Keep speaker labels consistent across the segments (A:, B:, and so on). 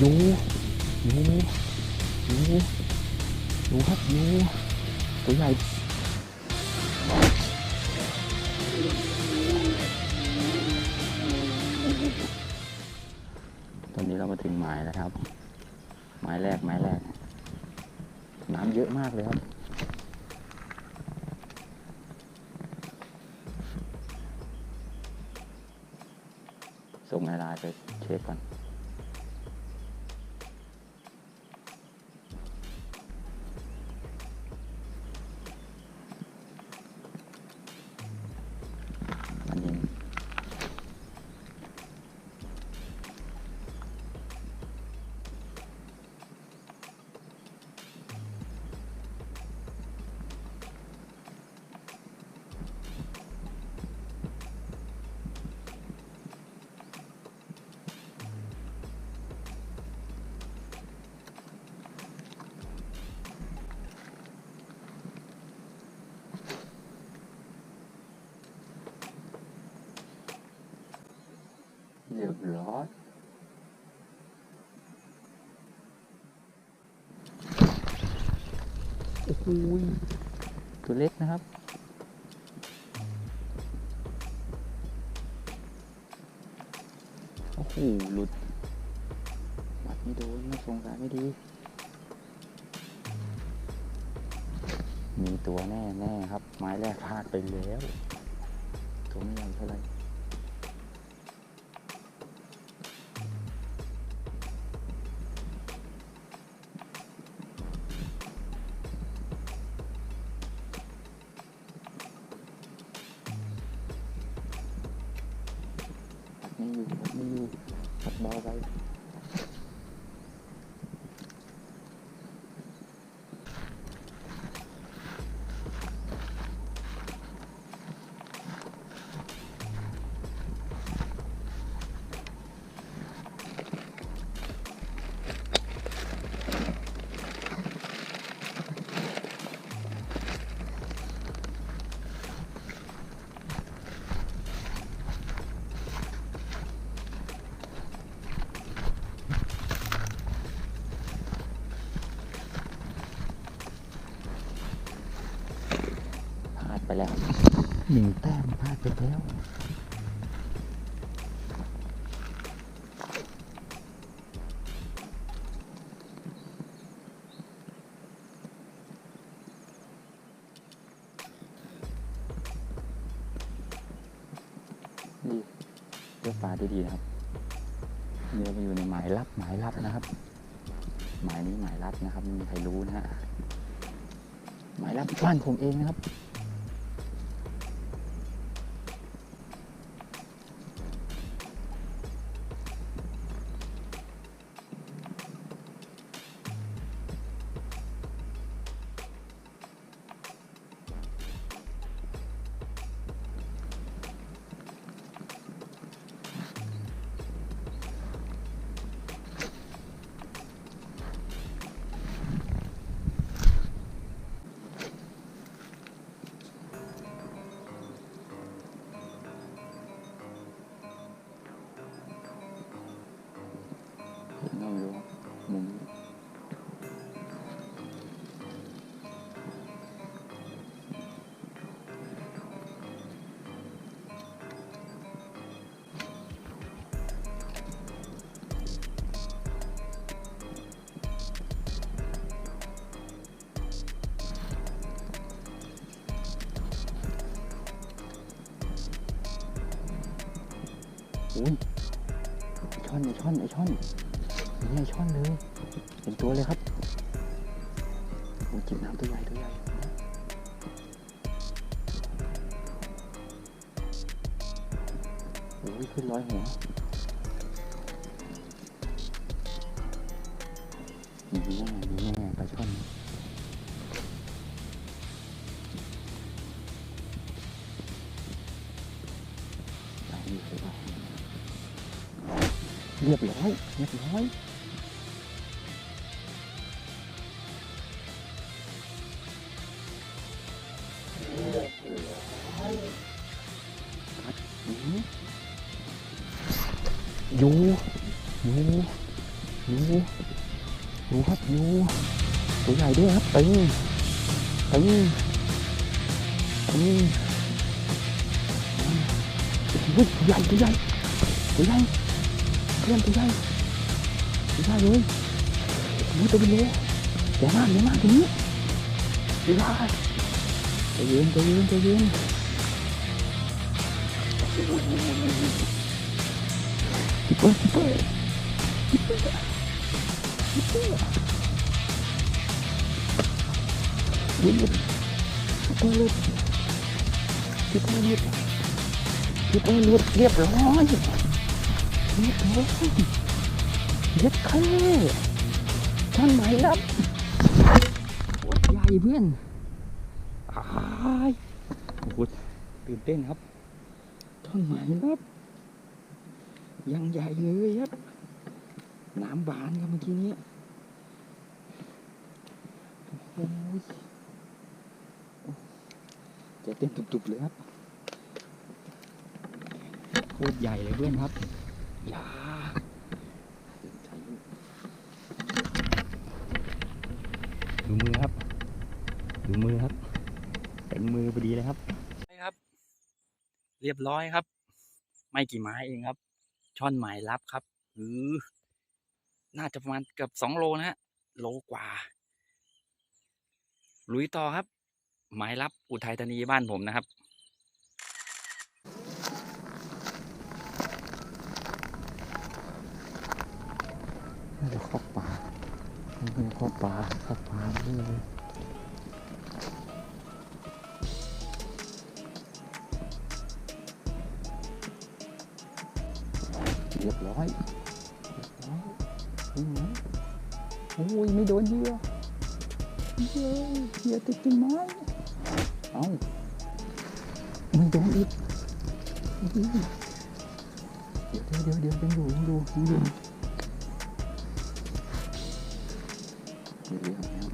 A: ยูยูยูยูครับยูตัวใหญ่ตอนนี้เรามาถึงหมายแล้วครับ หมายแรกหมายแรก น้ำเยอะมากเลยครับส่งในไลน์ไปเช็คก่อน เรียบร้อยโอ้โหตัวเล็กนะครับโอ้โหหลุดวัดไม่โดนไม่ทรงสายไม่ดี มีตัวแน่แน่ครับ ไม้แรกพลาดไปแล้ว ตัวไม่ใหญ่เท่าไหร่ ม่อยู่ครับไม่อยู่ขัดเบาไป แล้วหนึ่งแต้มพลาดไปแล้วนี่เลือกปลาดีๆนะครับเนี่ยมาอยู่ในหมายลับหมายลับนะครับ หมายนี้หมายลับนะครับไม่มีใครรู้นะฮะหมายลับบ้านผมเองนะครับ อุ้ยไอช่อนไอช่อนไอช่อนนี่ไงช่อนเลยเห็นตัวเลยครับโอ้จิบน้ำตัวใหญ่ตัวใหญ่โอ้ยขึ้นร้อยหัวมีแน่มีแน่ปลาช่อนไปนี่เลยป่ะ เรียบร้อยเรียบร้อยอืมยูยูอยู่อยู่ค เพื่อนตัวใหญ่ตัวใหญ่เลยโอ้ตัวเป็นโลใหญ่มากใหญ่มากตัวนี้ตัวใหญ่ใจเย็นใจเย็นใจเย็นคิปเปอร์คิปเปอร์คิปเปอร์คิปเปอร์วิ่งคิปเปอร์หลุดคิปเปอร์หลุดคิปเปอร์หลุดเรียบร้อย นี่เอาเย็ดแค่ท่านไหนรับโคตรใหญ่เพื่อนอายโอ้โหตื่นเต้นครับท่อนไหนรับ ยังใหญ่เลยครับน้ำบานครับเมื่อกี้นี้โอ้ยใจเต้นตุบๆเลยครับโคตรใหญ่เลยเพื่อนครับ อย่าดูมือครับ ดูมือครับเต็มมือพอดีเลยครับ
B: ครับ เรียบร้อยครับ ไม่กี่ไม้เองครับ ช่อนหมายลับครับหรือน่าจะประมาณเกือบสองโลนะฮะโลกว่า ลุยต่อครับ หมายลับอุทัยธานีบ้านผมนะครับ
A: น่าจะเข้าป่าไม่เป็นเข้าป่าเข้าป่าเลยเรียบร้อยเรียบร้อยเห็นไหมโอ้ย ไม่โดนเหยื่อเหย้ยเหยื่อติดกิ่งไม้เอ้าไม่โดนอีกเดี๋ยวเดี๋ยวเดี๋ยวยังอยู่ยังอยู่ยังอยู่ เดี๋ยวๆนะ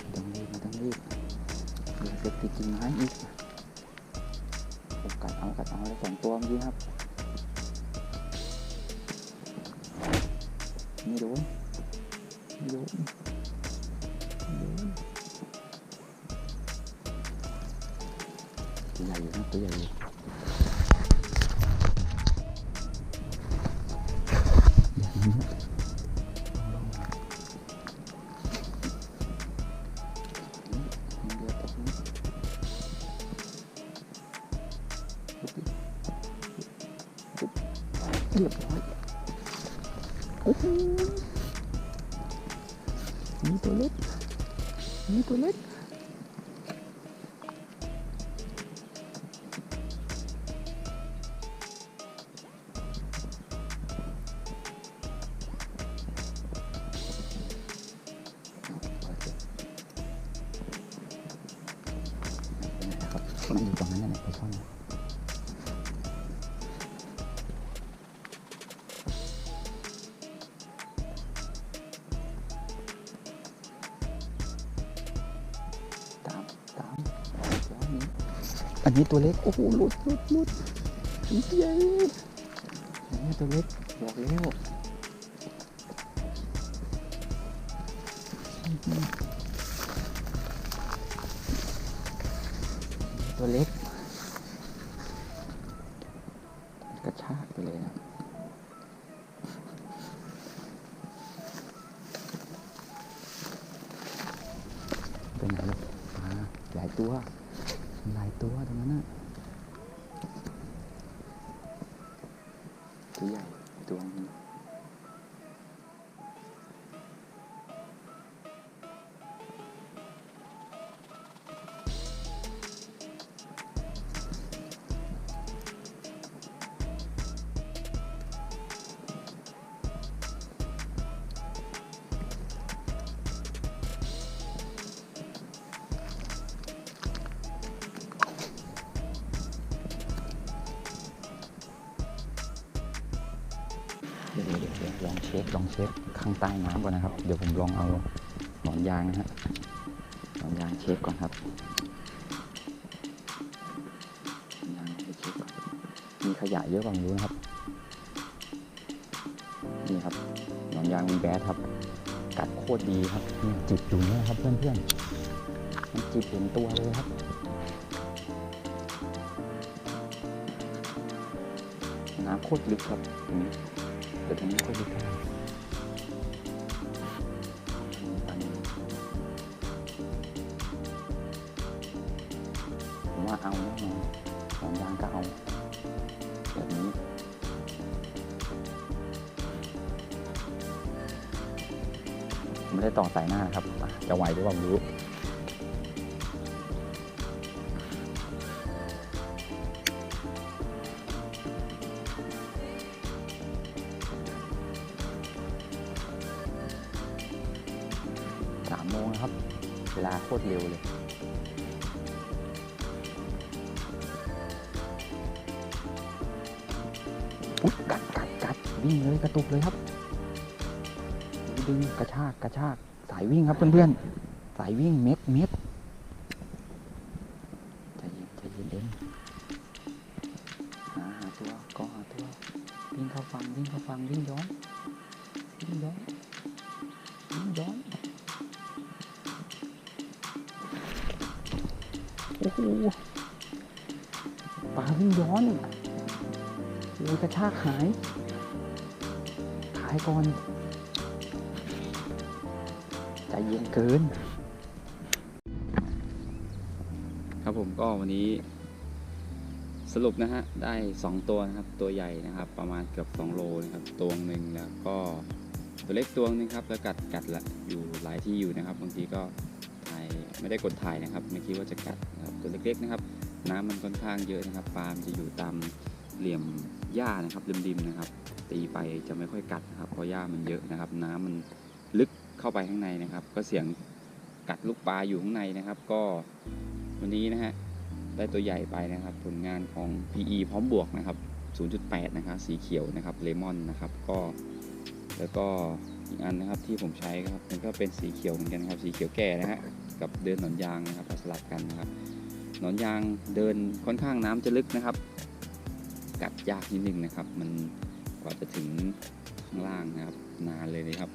A: ไม่ต้องรีบต้องรีบเดี๋ยวจะติดกิ่งไม้อีกกัดเอากัดเอาเลยสองตัวเมื่อกี้ครับไม่โดนไม่โดนไม่โดนตัวใหญ่อยู่นะตัวใหญ่อยู่ มีตัวเล็กครั อันนี้ตัวเล็ก โอ้โหหลุดหลุดหลุดเย้อันนี้ตัวเล็กบอกแล้วตัวเล็ก กระชากไปเลยนะเป็นไงลูกปลาหลายตัว หลายตัวตรงนั้นน่ะ เดี๋ยวเดี๋ยวเดี๋ยวลองเช็คลองเช็คข้างใต้น้ำก่อนนะครับ เดี๋ยวผมลองเอาหนอนยางนะฮะหนอนยางเช็คก่อนครับหนอนยางไปเช็คก่อนมีขยะเยอะกว่าไม่รู้นะครับนี่ครับหนอนยางวีแบดครับกัดโคตรดีครับเนี่ยจิบอยู่เนี่ยครับเพื่อนๆมันจิบเห็นตัวเลยครับน้ำโคตรลึกครับ ตรงนี้แต่ตรงนี้โคตรลึกครับอันนี้ผมว่าเอาแน่นอนสองยางก็เอา แบบนี้ไม่ได้ต่อสายหน้าครับ จะไหวหรือเปล่าไม่รู้ โมงครับ เวลาโคตรเร็วเลยอุ๊ยกัดกัดกัดวิ่งเลยกระตุกเลยครับ ดึงกระชากกระชากสายวิ่งครับเพื่อนๆ สายวิ่งเม็ดเม็ดใจเย็นใจเย็นเด่นหาหาตัวก็หาตัววิ่งเข้าฟังวิ่งเข้าฟังวิ่งย้อนวิ่งย้อน ปลาวิ่งย้อนโอ้ยกระชากหาย ขายก่อน ใจเย็นเกิน ครับผมก็วันนี้ สรุปนะฮะ ได้ 2 ตัวนะครับ ตัวใหญ่นะครับ ประมาณเกือบ2โลนะครับ ตัวหนึ่งแล้วก็ตัวเล็กตัวหนึงครับ แล้วกัดกัดละอยู่หลายที่อยู่นะครับ บางทีก็ ไม่ได้กดถ่ายนะครับ ไม่คิดว่าจะกัดนะครับตัวเล็กๆนะครับ น้ำมันค่อนข้างเยอะนะครับปลามจะอยู่ตามเหลี่ยมหญ้านะครับริมๆนะครับ ตีไปจะไม่ค่อยกัดนะครับเพราะหญ้ามันเยอะนะครับ น้ำมันลึกเข้าไปข้างในนะครับ ก็เสียงกัดลูกปลาอยู่ข้างในนะครับ ก็วันนี้นะฮะได้ตัวใหญ่ไปนะครับ ผลงานของ PE พร้อมบวกนะครับ 0.8 นะครับสีเขียวนะครับเลมอนนะครับก็แล้วก็อีกอันนะครับที่ผมใช้ครับมันก็เป็นสีเขียวเหมือนกันครับสีเขียวแก่นะฮะ กับเดินหนอนยางนะครับสลับกันนะครับหนอนยางเดินค่อนข้างน้ำจะลึกนะครับ กัดยากนิดนึงนะครับ มันกว่าจะถึงข้างล่างนะครับ นานเลยนะครับ